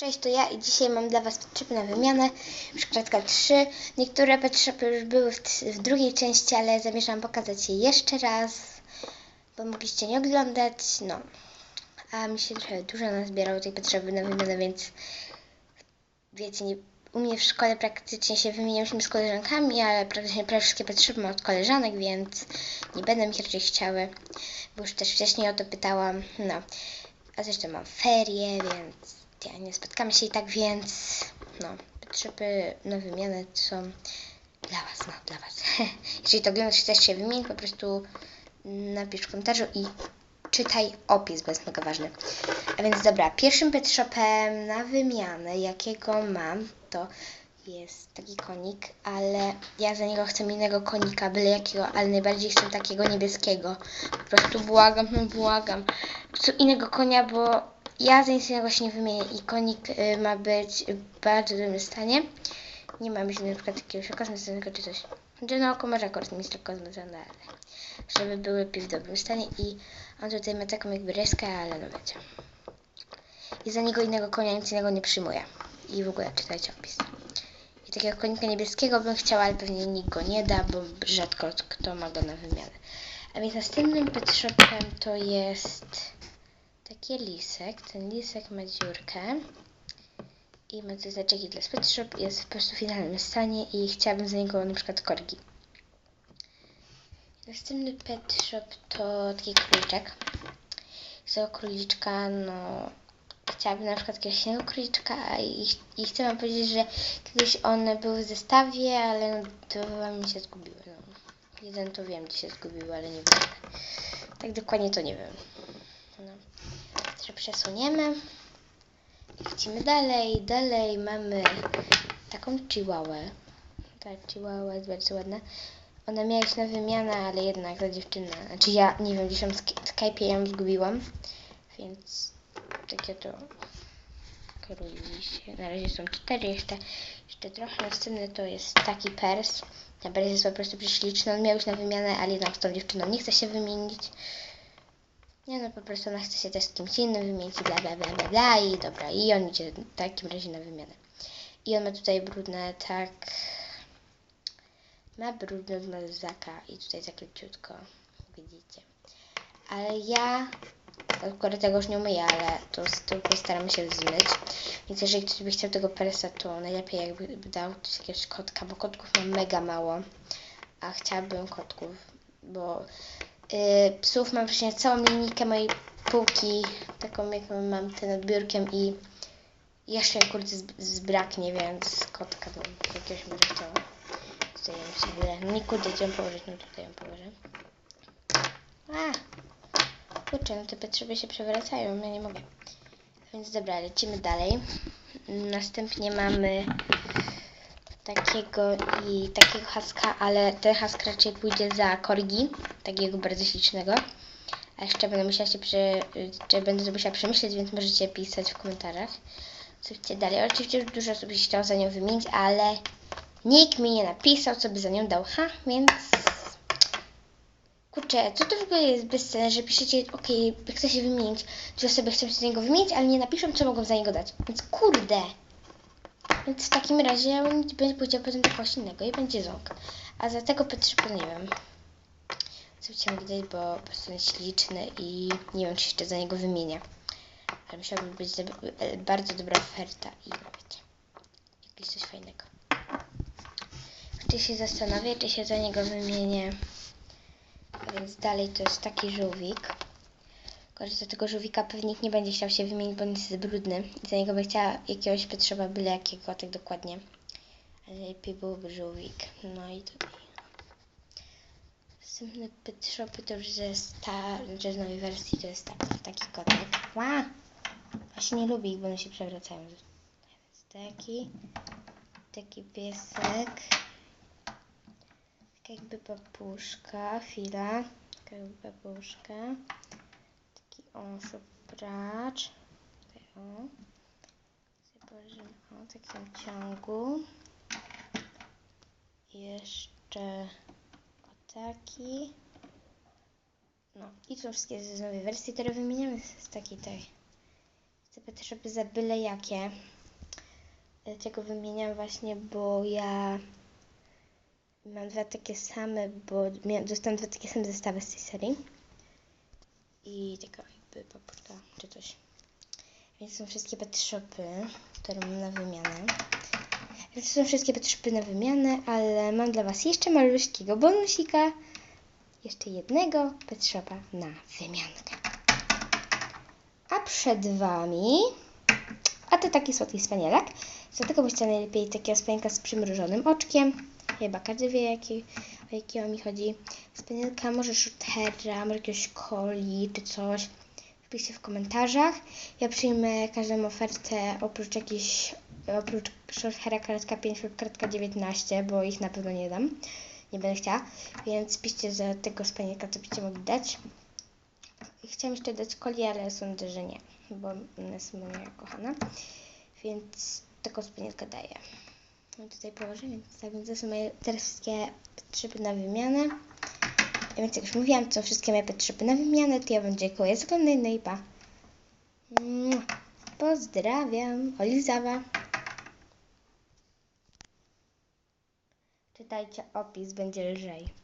Cześć, to ja i dzisiaj mam dla Was petshopy na wymianę. Szklatka 3. Niektóre petshopy już były w, w drugiej części, ale zamierzam pokazać je jeszcze raz, bo mogliście nie oglądać. No, a mi się trochę dużo nazbierało tej petshopy na wymianę, więc wiecie, nie, u mnie w szkole praktycznie się wymieniałyśmy z koleżankami, ale praktycznie prawie wszystkie petshopy mam od koleżanek, więc nie będę mi raczej chciały, bo już też wcześniej o to pytałam. No, a zresztą mam ferie, więc ja nie spotkamy się i tak, więc no, potrzeby na wymianę są dla Was, no, dla Was. Jeżeli to oglądasz, chcesz się wymienić, po prostu napisz w komentarzu i czytaj opis, bo jest mega ważny. A więc dobra, pierwszym pet shopem na wymianę, jakiego mam, to jest taki konik, ale ja za niego chcę innego konika, byle jakiego, ale najbardziej chcę takiego niebieskiego. Po prostu błagam, no błagam. Chcę innego konia, bo ja nic innego się nie wymienię i konik y, ma być w bardzo dobrym stanie. Nie ma być na przykład jakiegoś zmazanego czy coś. Że na oko może akurat mieć tylko zmazane, ale żeby były w dobrym stanie i on tutaj ma taką jakby reskę, ale no wiecie. I za niego innego konia nic innego nie przyjmuję. I w ogóle czytajcie opis. I takiego konika niebieskiego bym chciała, ale pewnie nikt go nie da, bo rzadko kto ma go na wymianę. A więc następnym pet shopem to jest taki lisek. Ten lisek ma dziurkę i ma tutaj zaczeki dla pet shop. Jest w po prostu finalnym stanie i chciałabym za niego na przykład korgi. Następny pet shop to taki króliczek. Z króliczka, no chciałabym na przykład jakiegoś króliczka i, i chcę wam powiedzieć, że kiedyś one były w zestawie, ale no, to mi się zgubiły. No. Jeden to wiem, gdzie się zgubiły, ale nie wiem. Tak dokładnie to nie wiem. Także przesuniemy. I Lecimy dalej. Dalej mamy taką chihuahua. Ta chihuahua jest bardzo ładna. Ona miała iść na wymianę, ale jednak ta dziewczyna, znaczy ja nie wiem, gdzieś tam w Skype'ie ją zgubiłam, więc takie to kieruje się. Na razie są cztery, jeszcze, jeszcze trochę. Następny to jest taki pers. Ten pers jest po prostu prześliczny. On miał iść na wymianę, ale jednak z tą dziewczyną nie chce się wymienić. Nie no, po prostu ona chce się też z kimś innym wymienić i bla bla bla bla bla i dobra, i on idzie w takim razie na wymianę. I on ma tutaj brudne, tak... Ma brudne od mazaka i tutaj tak leciutko, widzicie. Ale ja akurat tego już nie umyję, ale to, to postaramy się zmyć. Więc jeżeli ktoś by chciał tego persa, to najlepiej jakby dał jakiegoś kotka, bo kotków mam mega mało. A chciałabym kotków, bo psów mam właśnie całą linijkę mojej półki, taką jaką mam ten nad biurkiem i jeszcze kurde zbraknie, więc kotka bym jakiegoś może chciała. Tutaj ją sobie, no nie kurde, gdzie ją położyć, no tutaj ją położę. A, kurczę, no te potrzeby się przewracają, ja nie mogę. Więc dobra, lecimy dalej. Następnie mamy takiego i takiego haska, ale ten hask raczej pójdzie za korgi, takiego bardzo ślicznego. A jeszcze będę musiała się czy będę to musiała przemyśleć, więc możecie pisać w komentarzach. Co chcecie dalej. Oczywiście już dużo osób się chciało za nią wymienić, ale nikt mi nie napisał, co by za nią dał. Ha, więc Kurczę, co to w ogóle jest bez że piszecie, okej, chcę się wymienić, dwie osoby chcą się za niego wymienić, ale nie napiszą, co mogą za niego dać. Więc kurde. Więc w takim razie będzie powiedział potem do kogoś innego i będzie ząg. A za tego Petrzypa nie wiem. Co chciałam dodać, bo prostu jest śliczny i nie wiem, czy jeszcze za niego wymienię. Ale musiałaby być bardzo dobra oferta i wiecie, jakieś coś fajnego. Czy się zastanowię, czy się za niego wymienię. Więc dalej to jest taki żółwik. Za tego żółwika pewnie nikt nie będzie chciał się wymienić, bo on jest brudny. Za niego by chciała jakiegoś Petrzowa, byle jakiego, tak dokładnie. Ale lepiej byłoby żółwik. No i tutaj. Następne Petrzopy to już jest ta, że z nowej wersji to jest taki, taki kotek. Ła! Właśnie nie lubię ich, bo one się przewracają. Taki, taki piesek. Taka jakby papuszka, chwila. Taka jakby papuszka. Taki o, szupracz. Tutaj o. Zobaczymy, o, w takim ciągu. Jeszcze o taki. No i to wszystkie z nowej wersji, które wymieniamy z takiej tej. Pet shopy za byle jakie. Dlatego wymieniam właśnie, bo ja mam dwa takie same, bo dostałam dwa takie same zestawy z tej serii. I taka jakby papurka czy coś. Więc są wszystkie pet shopy, które mam na wymianę. Więc są wszystkie pet shopy na wymianę, ale mam dla Was jeszcze malutkiego bonusika. Jeszcze jednego pet shopa na wymiankę. A przed Wami, a to taki słodki wspanialak. Dlatego byście najlepiej takiego wspanialka z przymrużonym oczkiem. Chyba każdy wie, jaki, o jakiego mi chodzi. Wspanialka, może shootera, może jakiegoś coli czy coś. Wpiszcie w komentarzach. Ja przyjmę każdą ofertę oprócz jakichś, oprócz shootera kartka 5 lub kartka 19, bo ich na pewno nie dam. Nie będę chciała. Więc piszcie za tego wspanialka, co byście mogli dać. Chciałam jeszcze dać coli, ale sądzę, że nie, bo ona jest moja kochana. Więc taką wspanialkę daję. No tutaj położę, więc tak, więc to są moje teraz wszystkie petrzepy na wymianę. A więc jak już mówiłam, to są wszystkie moje petrzepy na wymianę, to ja Wam dziękuję za oglądanie, no i pa. Pozdrawiam, Olizawa. Czytajcie opis, będzie lżej.